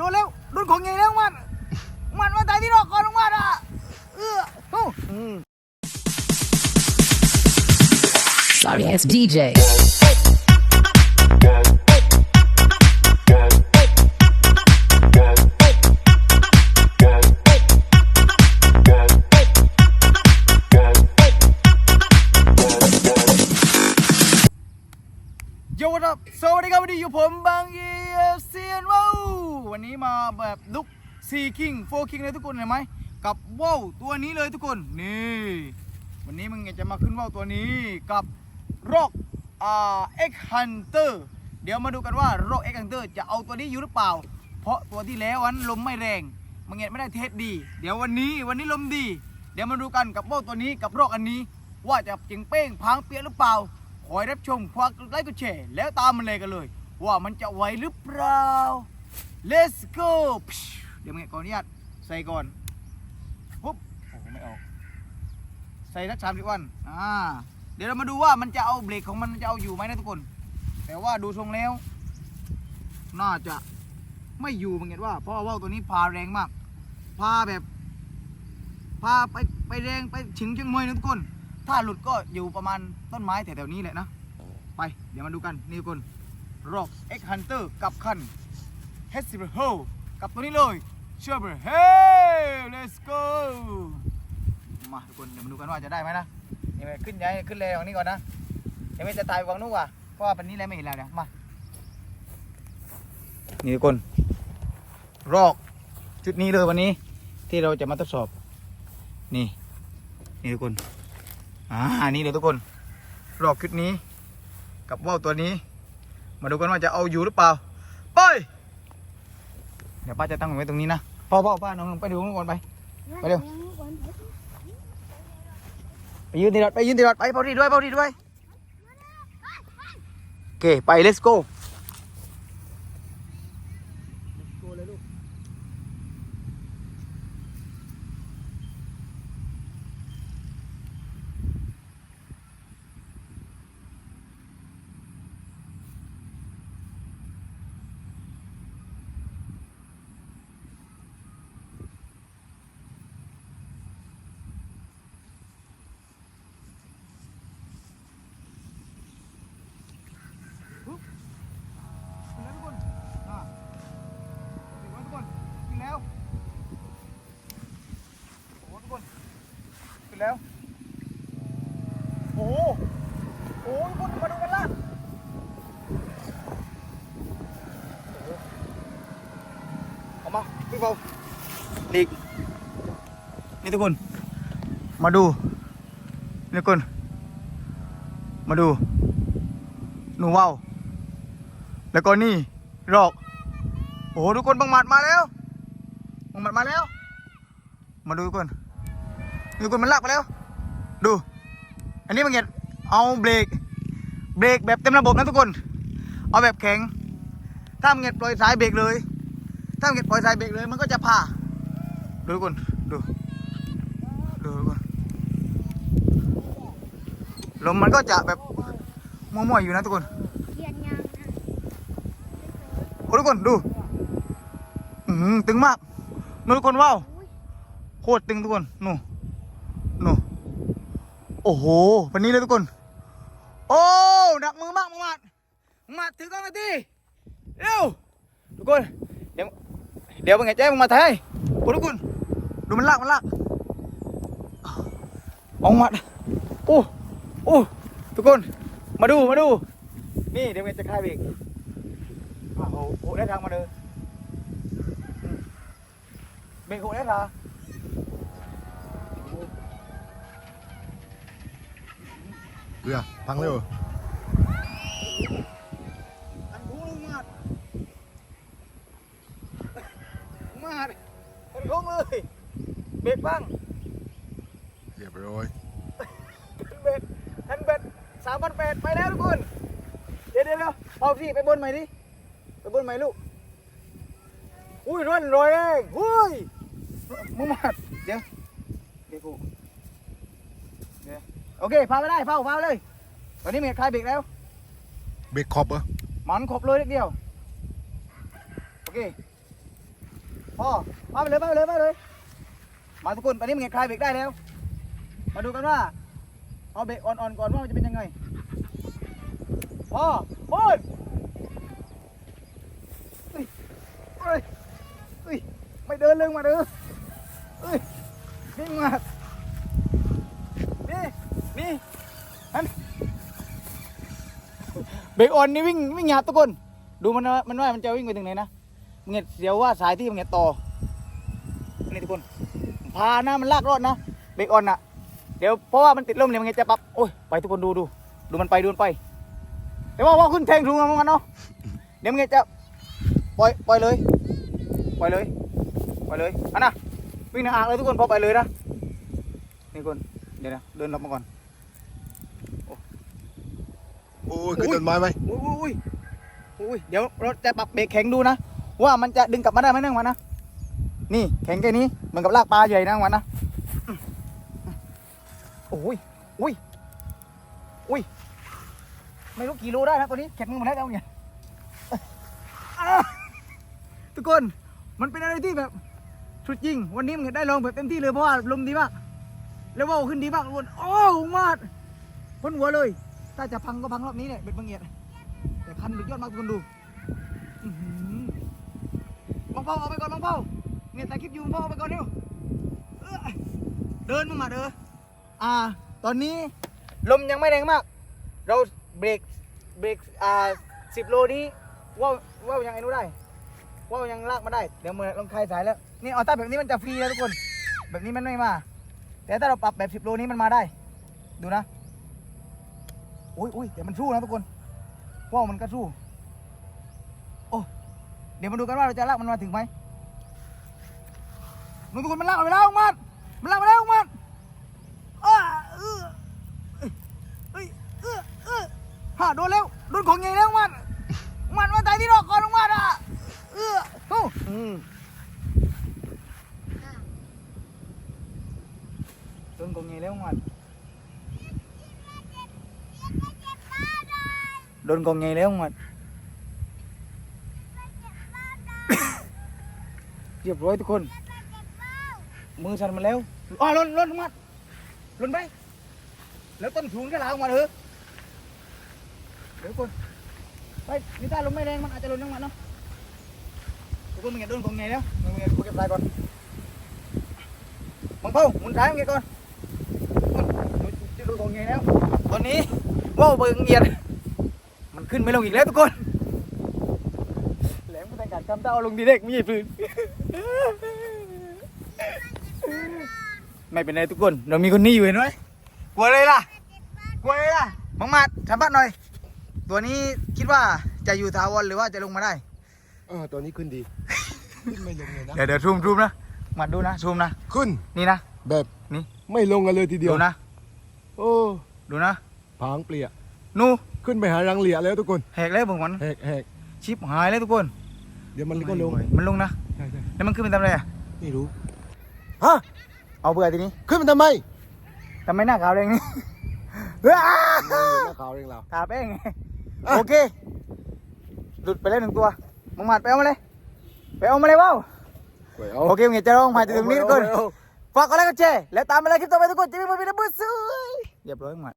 โดนแล้วโดนของใหญ่แล้วมันมันมาตายที่รอกก่อนลงมาอะเออโอ้ Sorry ass DJ. 4คิง4คิงเลยทุกคนเห็นไหมกับว่าวตัวนี้เลยทุกคนนี่วันนี้มึงจะมาขึ้นว่าวตัวนี้กับโรคอ่าเอ็กฮันเตอร์เดี๋ยวมาดูกันว่าโรคเอ็กฮันเตอร์จะเอาตัวนี้อยู่หรือเปล่า เพราะตัวที่แล้ววันลมไม่แรงมึงเห็นไม่ได้เทสดี เดี๋ยววันนี้วันนี้ลมดี เดี๋ยวมาดูกันกับว่าวตัวนี้กับโรคอันนี้ ว่าจะจิงเป้งพังเปียหรือเปล่าคอยรับชมควักไลค์กดแชร์แล้วตามมันเลยกันเลย ว่ามันจะไหวหรือเปล่า let's go เดี๋ยวมึงก่อนอนุญาตใส่ก่อนปุ๊บโอ้โหไม่ออก ใส่สักสามสิบวันอ่าเดี๋ยวเรามาดูว่ามันจะเอาเบรกของมันจะเอาอยู่ไหมนะทุกคน แต่ว่าดูทรงแล้ว น่าจะไม่อยู่มึงเห็นว่า เพราะว่าตัวนี้พาแรงมาก พาแบบ พาไปไปแรงไปถึงเชียงใหม่นะทุกคน ถ้าหลุดก็อยู่ประมาณต้นไม้แถวๆนี้แหละนะ ไปเดี๋ยวมาดูกันนี่ทุกคน Rock X Hunter กับคัน h e s i b e r o กับตัวนี้เลย s h e r b e r Hey let's go มาทุกคนเดี๋ยวมาดูกันว่าจะได้ไหมนะนี่ไปขึ้นย้ายขึ้นเลยของนี้ก่อนนะเดี๋ยวไม่จะตายฝั่งนู้นว่ะเพราะว่าเปันนี้แล้วไม่เห็นแล้วเนี่ยมานี่ทุกคนรอกชุดนี้เลยวันนี้ที่เราจะมาทดสอบ นี่ นี่ทุกคนอ่านี่เลยทุกคนรอบชุดนี้ กับว่าวตัวนี้ มาดูกันว่าจะเอาอยู่หรือเปล่าไป เดี๋ยวป้าจะตั้งไว้ตรงนี้นะพ่อพ่อป้าน้องไปดูข้างบนไป ไปเร็ว ไปยืนตีรถไปยืนตีรถไปเผาดีด้วยเผาดีด้วยโอเคไป let's go ขึ้นแล้วทุกคนอ่าถึงแล้วทุกคนขึ้นแล้ว โอ้โหทุกคน ขึ้น แล้ว โอ้โหโอ้โหทุกคนมาดูกันล่ะโอ้โหเอามาพี่เบาหลีกนี่ทุกคน มาดูนี่ทุกคน มาดู หนูว่าวแล้วก็นี่รอก โอ้โหทุกคนบังหมัดมาแล้วบังหมัดมาแล้ว มาดูทุกคน ทุกคนมันลากไปแล้ว ดู อันนี้บังเงียดเอาเบรก เบรกแบบเต็มระบบนะทุกคน เอาแบบแข็ง ถ้าบังเงียดปล่อยสายเบรกเลย ถ้าบังเงียดปล่อยสายเบรกเลย มันก็จะพาดูทุกคน ดู ดูทุกคน ลมมันก็จะแบบมั่วๆอยู่นะทุกคนโอ้ทุกคนดูอืมตึงมากนู่นทุกคนว้าว โคตรตึงทุกคนนู่นนู่น โอ้โหวันนี้เลยทุกคน โอ้หนักมือมากมากมาถือกล้องมาทีเร็วทุกคน เดี๋ยวเดี๋ยวเป็นไงแจ้งมึงมาถ่ายโอ้ทุกคน ดูมันลากมันลากเอามาโอ้โอ้ทุกคนมาดูมาดู นี่เดี๋ยวเป็นจะคลายเบรก à, hộ hộ đét răng mà đưa bị hộ đét ra เรือพังเร็ว anh cú luôn mệt mệt anh khốn ơi biệt băng เรียบร้อย anh biệt anh biệt สามพันแปดไปแล้วทุกคน เดี๋ยวเดี๋ยวเดี๋ยวเอาพี่ไปบนใหม่ดิไปบนใหม่ลูกอุ้ยร้อนรอยแรงอุ้ยมึงมาเดี๋ยวเดี๋ยวกูเดี๋ยว โอเคพาไปได้พาพาไปเลยตอนนี้เมียคลายเบรกแล้ว เบรกขอบเหรอมันครบเลยเล็กเดียว โอเคพ่อมาไปเลยมาไปเลยมาไปเลยมาทุกคนตอนนี้มันไงคลายเบรกได้แล้ว มาดูกันว่า เอาเบรกอ่อนๆก่อนว่ามันจะเป็นยังไงพ่อโอ้ยเอ้ยเอ้ยเอ้ยไม่เดินเลยมาเด้อเอ้ยนี่งมากนี่นี่อัน เบรกออนนี่วิ่งวิ่งหยาบทุกคน ดูมันว่ามันว่ามันจะวิ่งไปถึงไหนนะมึงเห็นเดี๋ยวว่าสายที่มึงเห็นต่อนี่ทุกคนพานะมันลากรอดนะเบรกออนอะเดี๋ยวเพราะว่ามันติดลมเนี่ยมันไงจะปรับโอ้ยไปทุกคนดูดูดูมันไปดูมันไป แต่ว่าว่าขึ้นแทงสูงมันกันเนาะเดี๋ยวมันไงจะปล่อยปล่อยเลยปล่อยเลยปล่อยเลยอันน่ะวิ่งในอ่างเลยทุกคนพอไปเลยนะนี่คนเดี๋ยวนะเดินลบมาก่อน โอ้ยขึ้นต้นไม้ไหมอุ้ยอุ้ยอุ้ยอุ้ยเดี๋ยวเราจะปรับเบรกแข็งดูนะ ว่ามันจะดึงกลับมาได้ไหมนั่งวันนะ นี่แข็งแค่นี้เหมือนกับลากปลาใหญ่นั่งวันนะโอ้ยอุ้ยอุ้ยไม่รู้กี่โลได้นะตัวนี้แข็งมือหมดแล้วเนี่ยอะทุกคนมันเป็นอะไรที่แบบสุดจริง วันนี้มันได้ลองแบบเต็มที่เลยเพราะว่าลมดีมาก แล้วว่าวขึ้นดีมากทุกคนโอ้มากพ้นหัวเลย ถ้าจะพังก็พังรอบนี้เนี่ยเป็นบังเอียดแต่คันสุดยอดมากทุกคนดูอื้องเป้าเอาไปก่อนบังเป้าเนี่ยแต่คลิปอยู่บังเป้าเอาไปก่อนเร็วเอ้ยเดินมึงมาเด้ออ่า ตอนนี้ลมยังไม่แรงมาก เราเบรกเบรกอ่าสิบโลนี้ว่าว่ายังไอ้นู้ได้ ว่ายังลากมาได้ เดี๋ยวมือลงคลายสายแล้ว นี่เอาถ้าแบบนี้มันจะฟรีแล้วทุกคน แบบนี้มันไม่มา แต่ถ้าเราปรับแบบสิบโลนี้มันมาได้ ดูนะ อุ้ยอุ้ยเดี๋ยวมันสู้นะทุกคนว่าวมันก็สู้ โอ้เดี๋ยวมาดูกันว่าเราจะลากมันมาถึงไหมมึงทุกคนมันลากไปแล้วมันมันลากไปแล้วมันอ้าเออเอ้ยเออเออฮ่าโดนแล้วโดนของใหญ่แล้วมันมันมาตายที่รอกก่อนมันอะเออโอ้อืมโดนของใหญ่แล้วมัน โดนของใหญ่แล้วมันเรียบร้อยทุกคน มือสั่นมาแล้วอ๋อล้นล้นมันลงไป แล้วต้นสูงแค่หลาออกมาเถอะเดี๋ยวคนไปนี่ถ้าลมไม่แรงมันอาจจะล่นลงมาเนาะทุกคนมึงอย่าโดนของไงแล้วมึงอย่ากูเก็บสายก่อนมังเป้ามุนสายมึงก่อนจะโดนของไงแล้วตอนนี้ว่าวเบิ่งเงียด ขึ้นไม่ลงอีกแล้วทุกคนแหลมมันแต่งการทำเต้าลงดีเด็กมีปืนไม่เป็นไรทุกคน เรามีคนนี้อยู่เห็นไหมกลัวเลยล่ะกลัวเลยล่ะมังมาดสัมภาษณ์หน่อย ตัวนี้คิดว่าจะอยู่ถาวรหรือว่าจะลงมาได้เออตัวนี้ขึ้นดีขึ้นไม่ลงเลยนะเดี๋ยวเดี๋ยวซูมซูมนะมาดูนะซูมนะขึ้นนี่นะแบบนี่ไม่ลงกันเลยทีเดียวดูนะ โอ้ดูนะผางเปลี่ย นูขึ้นไปหารังเหลี่ยแล้วทุกคนแหกแล้วเบิ่งมันแหกแหกชิปหายแล้วทุกคน เดี๋ยวมันก็ลงมันลงนะใช่ใช่แล้วมันขึ้นเป็นทำอะไรอะไม่รู้ฮะเอาเบื่อทีนี้ขึ้นมันทำไมทำไมหน้าขาวแดงนี่อ้าเออหน้าขาวเองเราทาแป้งไงอะโอเคหลุดไปแล้วหนึ่งตัวมังมาดไปเอามาเลยไปเอามาเลยว้าวไปเอาโอเคมึงอย่าจะร้องมาถึงตรงนี้ทุกคนเอาเอาฝากกดไลค์กดแชร์แล้วตามมาเลยคลิปต่อไปทุกคนจะมีบทวิดีโอสวยเรียบร้อยหมด